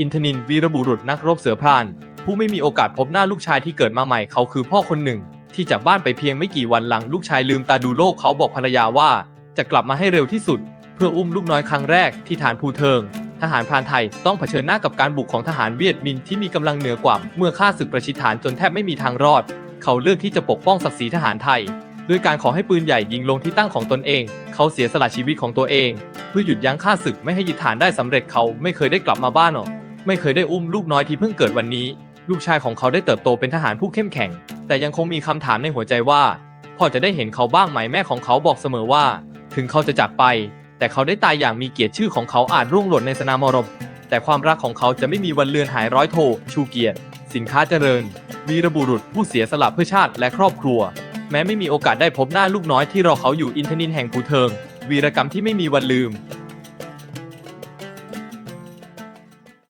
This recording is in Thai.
อินทนินวีรบุรุษนักรบเสือพราน ผู้ไม่มีโอกาสพบหน้าลูกชายที่เกิดมาใหม่เขาคือพ่อคนหนึ่ง ที่จากบ้านไปเพียงไม่กี่วันหลังลูกชายลืมตาดูโลกเขาบอกภรรยาว่า จะกลับมาให้เร็วที่สุด เพื่ออุ้มลูกน้อยครั้งแรกที่ฐานภูเทิง ทหารพรานไทยต้องเผชิญหน้ากับการบุกของทหารเวียดมินที่มีกำลังเหนือกว่าเมื่อฆ่าศึกประชิดฐานจนแทบไม่มีทางรอด เขาเลือกที่จะปกป้องศักดิ์ศรีทหารไทยด้วยการขอให้ปืนใหญ่ยิงลงที่ตั้งของตนเอง เขาเสียสละชีวิตของตัวเอง เพื่อหยุดยั้งข้าศึกไม่ให้ยึดฐานได้สำเร็จเขาไม่เคยได้กลับมาบ้านหรอก ไม่เคยได้อุ้มลูกน้อยที่เพิ่งเกิดวันนี้ ลูกชายของเขาได้เติบโตเป็นทหารผู้เข้มแข็ง แต่ยังคงมีคำถามในหัวใจว่าพ่อจะได้เห็นเขาบ้างไหมแม่ของเขาบอกเสมอว่า ถึงเขาจะจากไป แต่เขาได้ตายอย่างมีเกียรติชื่อของเขาอาจร่วงหล่นในสนามมรบแต่ความรักของเขาจะไม่มีวันเลือนหายร้อยโท ชูเกียรติ สินค้าเจริญ วีรบุรุษผู้เสียสละเพื่อชาติและครอบครัว แม้ไม่มีโอกาสได้พบหน้าลูกน้อยที่รอเขาอยู่อินทนินแห่งภูเทิง วีรกรรมที่ไม่มีวันลืม